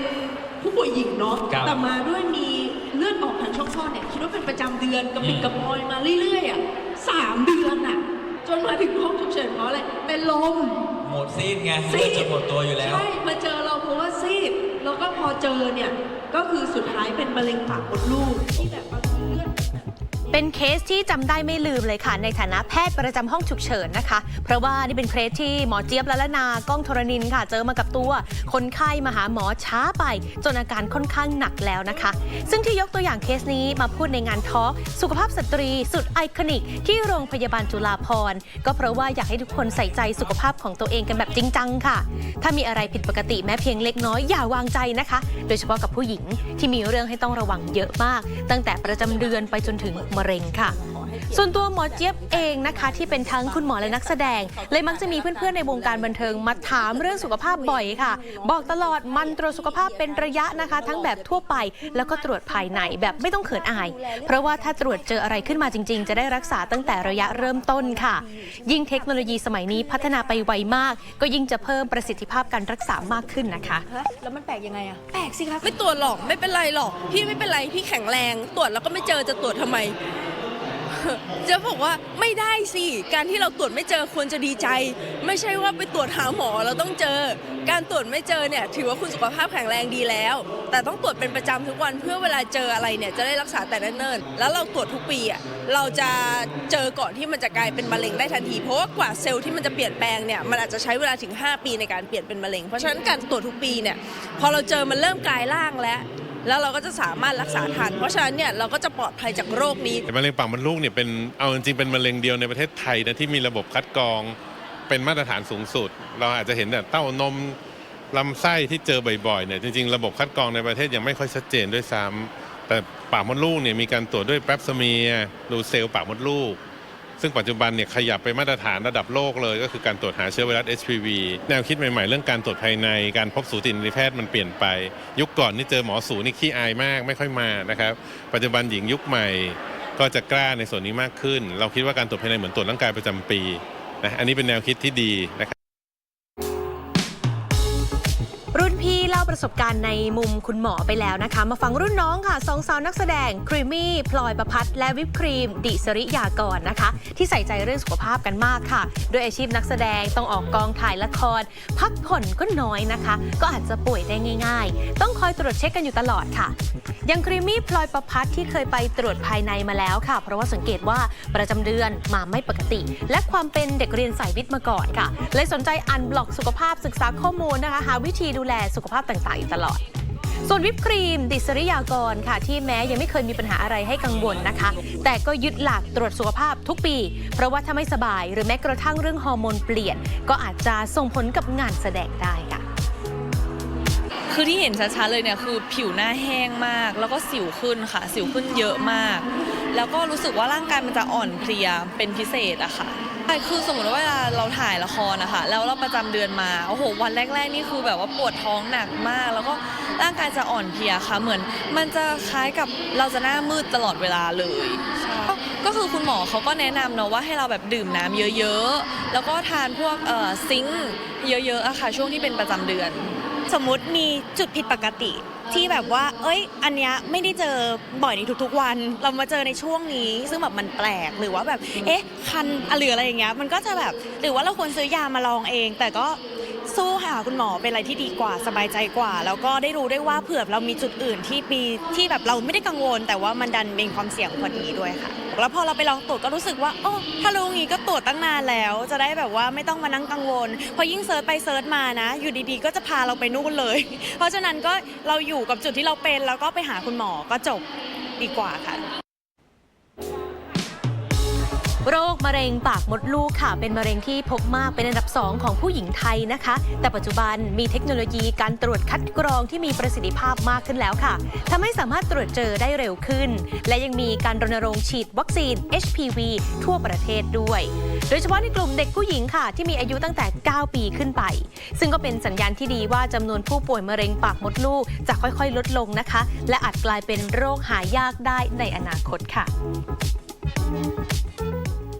เป็นผู้ป่วยหญิงเนาะครับแต่มาด้วยมีเลือดออกทางช่องคลอดเนี่ยคิดว่าเป็นประจำเดือนกระปิดอืม กระปอยมาเรื่อยๆอะสามเดือนอะ จนมาถึงห้องฉุกเฉินเพราะอะไรเป็นลม หมดซีดไงเลือดจะหมดตัวอยู่แล้ว ใช่มาเจอเราเพราะว่าซีดแล้วก็พอเจอเนี่ย ก็คือสุดท้ายเป็นมะเร็งปากมดลูกที่แบบบางทีเลือด เป็นเคสที่จำได้ไม่ลืมเลยค่ะ ในฐานะแพทย์ประจำห้องฉุกเฉินนะคะ เพราะว่านี่เป็นเคสที่หมอเจี๊ยบละละนากล้องธรณินค่ะ เจอมากับตัว คนไข้มาหาหมอช้าไป จนอาการค่อนข้างหนักแล้วนะคะ ซึ่งที่ยกตัวอย่างเคสนี้มาพูดในงานทอล์กสุขภาพสตรีสุดไอคอนิก ที่โรงพยาบาลจุฬาภรณ์ก็เพราะว่าอยากให้ทุกคนใส่ใจสุขภาพของตัวเองกันแบบจริงจังค่ะ ถ้ามีอะไรผิดปกติแม้เพียงเล็กน้อยอย่าวางใจนะคะ โดยเฉพาะกับผู้หญิงที่มีเรื่องให้ต้องระวังเยอะมาก ตั้งแต่ประจำเดือนไปจนถึงมะเร็งค่ะ ส่วนตัวหมอเจี๊ยบเองนะคะ ที่เป็นทั้งคุณหมอและนักแสดง เลยมักจะมีเพื่อนๆในวงการบันเทิงมาถามเรื่องสุขภาพบ่อยค่ะ บอกตลอดมันตรวจสุขภาพเป็นระยะนะคะ ทั้งแบบทั่วไปแล้วก็ตรวจภายในแบบไม่ต้องเขินอาย เพราะว่าถ้าตรวจเจออะไรขึ้นมาจริง ๆ จะได้รักษาตั้งแต่ระยะเริ่มต้นค่ะ ยิ่งเทคโนโลยีสมัยนี้พัฒนาไปไวมาก ก็ยิ่งจะเพิ่มประสิทธิภาพการรักษามากขึ้นนะคะ แล้วมันแปลกยังไงอะแปลกสิคะไม่ตรวจหรอกไม่เป็นไรหรอก พี่ไม่เป็นไรพี่แข็งแรง ตรวจแล้วก็ไม่เจอจะตรวจทำไม จะบอกว่าไม่ได้สิ การที่เราตรวจไม่เจอควรจะดีใจ ไม่ใช่ว่าไปตรวจหาหมอเราต้องเจอ การตรวจไม่เจอเนี่ยถือว่าคุณสุขภาพแข็งแรงดีแล้ว แต่ต้องตรวจเป็นประจำทุกวันเพื่อเวลาเจออะไรเนี่ยจะได้รักษาแต่เนิ่นๆแล้วเราตรวจทุกปีอะเราจะเจอก่อนที่มันจะกลายเป็นมะเร็งได้ทันทีเพราะว่ากว่าเซลล์ที่มันจะเปลี่ยนแปลงเนี่ยมันอาจจะใช้เวลาถึง 5 ปีในการเปลี่ยนเป็นมะเร็ง เพราะฉะนั้นการตรวจทุกปีเนี่ยพอเราเจอมันเริ่มกลายร่างแล้ว แล้วเราก็จะสามารถรักษาทัน เพราะฉะนั้นเนี่ยเราก็จะปลอดภัยจากโรคนี้ แต่มะเร็งปากมดลูกเนี่ยเป็นเอาจริงๆเป็นมะเร็งเดียวในประเทศไทยนะที่มีระบบคัดกรองเป็นมาตรฐานสูงสุด เราอาจจะเห็นแต่เต้านมลำไส้ที่เจอบ่อยๆเนี่ยจริงๆ ระบบคัดกรองในประเทศยังไม่ค่อยชัดเจนด้วยซ้ำแต่ปากมดลูกเนี่ยมีการตรวจด้วยแปปสเมียดูเซลล์ปากมดลูก ซึ่งปัจจุบันเนี่ยขยับไปมาตรฐานระดับโลกเลย ก็คือการตรวจหาเชื้อไวรัส HPV แนวคิดใหม่ๆ เรื่องการตรวจภายใน การพบสูตินรีแพทย์มันเปลี่ยนไป ยุคก่อนนี่เจอหมอสูนี่ขี้อายมากไม่ค่อยมานะครับปัจจุบันหญิงยุคใหม่ก็จะกล้าในส่วนนี้มากขึ้น เราคิดว่าการตรวจภายในเหมือนตรวจร่างกายประจำปีนะอันนี้เป็นแนวคิดที่ดีนะครับาประสบการณ์ในมุมคุณหมอไปแล้วนะคะ มาฟังรุ่นน้องค่ะสองสาวนักแสดงครีมมี่พลอยประพัฒและวิปครีม ดิสริยากรนะคะ ที่ใส่ใจเรื่องสุขภาพกันมากค่ะโดยอาชีพนักแสดงต้องออกกองถ่ายละคร พักผ่อนก็น้อยนะคะ ก็อาจจะป่วยได้ง่าย ๆ ต้องคอยตรวจเช็คกันอยู่ตลอดค่ะอย่างครีมมี่พลอยประพัฒที่เคยไปตรวจภายในมาแล้วค่ะ เพราะว่าสังเกตว่าประจำเดือนมาไม่ปกติ และความเป็นเด็กเรียนสายวิทย์มาก่อนค่ะเลยสนใจอ่านบล็อกสุขภาพศึกษาข้อมูลนะคะหาวิธีดูแลสุขภาพต่างๆ อยู่ตลอด ส่วนวิปครีม ดิสริยากรค่ะ ที่แม้ยังไม่เคยมีปัญหาอะไรให้กังวลนะคะ แต่ก็ยึดหลักตรวจสุขภาพทุกปี เพราะว่าถ้าไม่สบายหรือแม้กระทั่งเรื่องฮอร์โมนเปลี่ยน ก็อาจจะส่งผลกับงานแสดงได้ค่ะคือที่เห็นชัดๆเลยเนี่ยคือผิวหน้าแห้งมาก แล้วก็สิวขึ้นค่ะ สิวขึ้นเยอะมาก แล้วก็รู้สึกว่าร่างกายมันจะอ่อนเพลียเป็นพิเศษอะค่ะ คือสมมติว่าเวลาเราถ่ายละครนะคะแล้วเราประจำเดือนมาโอ้โหวันแรก ๆ นี่คือแบบว่าปวดท้องหนักมาก แล้วก็ร่างกายจะอ่อนเพลียค่ะ เหมือนมันจะคล้ายกับเราจะหน้ามืดตลอดเวลาเลยก็คือคุณหมอเขาก็แนะนำเนาะว่าให้เราแบบดื่มน้ำเยอะ ๆ แล้วก็ทานพวกซิงค์เยอะๆอะค่ะช่วงที่เป็นประจำเดือน สมมติมีจุดผิดปกติที่แบบว่า เอ้ย อันเนี้ยไม่ได้เจอบ่อยในทุกๆวัน เรามาเจอในช่วงนี้ ซึ่งแบบมันแปลกหรือว่าแบบ เอ๊ะ คันอะหรืออะไรอย่างเงี้ย มันก็จะแบบ หรือว่าเราควรซื้อยามาลองเอง แต่ก็สู้หาคุณหมอเป็นอะไรที่ดีกว่าสบายใจกว่า แล้วก็ได้รู้ได้ว่าเผื่อเรามีจุดอื่นที่ปีที่แบบเราไม่ได้กังวล แต่ว่ามันดันเป็นความเสี่ยงพอดีด้วยค่ะ แล้วพอเราไปลองตรวจก็รู้สึกว่าโอ้ถ้ารู้งี้ก็ตรวจตั้งนานแล้ว จะได้แบบว่าไม่ต้องมานั่งกังวล พอยิ่งเซิร์ชไปเซิร์ชมานะ อยู่ดีๆ ก็จะพาเราไปนู่นเลย เพราะฉะนั้นก็เราอยู่กับจุดที่เราเป็นแล้วก็ไปหาคุณหมอก็จบดีกว่าค่ะ โรคมะเร็งปากมดลูกค่ะ เป็นมะเร็งที่พบมากเป็นอันดับ 2 ของผู้หญิงไทยนะคะ แต่ปัจจุบันมีเทคโนโลยีการตรวจคัดกรองที่มีประสิทธิภาพมากขึ้นแล้วค่ะทำให้สามารถตรวจเจอได้เร็วขึ้น และยังมีการรณรงค์ฉีดวัคซีน HPV ทั่วประเทศด้วย โดยเฉพาะในกลุ่มเด็กผู้หญิงค่ะ ที่มีอายุตั้งแต่ 9 ปีขึ้นไป ซึ่งก็เป็นสัญญาณที่ดีว่าจำนวนผู้ป่วยมะเร็งปากมดลูกจะค่อยๆ ลดลงนะคะ และอาจกลายเป็นโรคหายากได้ในอนาคตค่ะ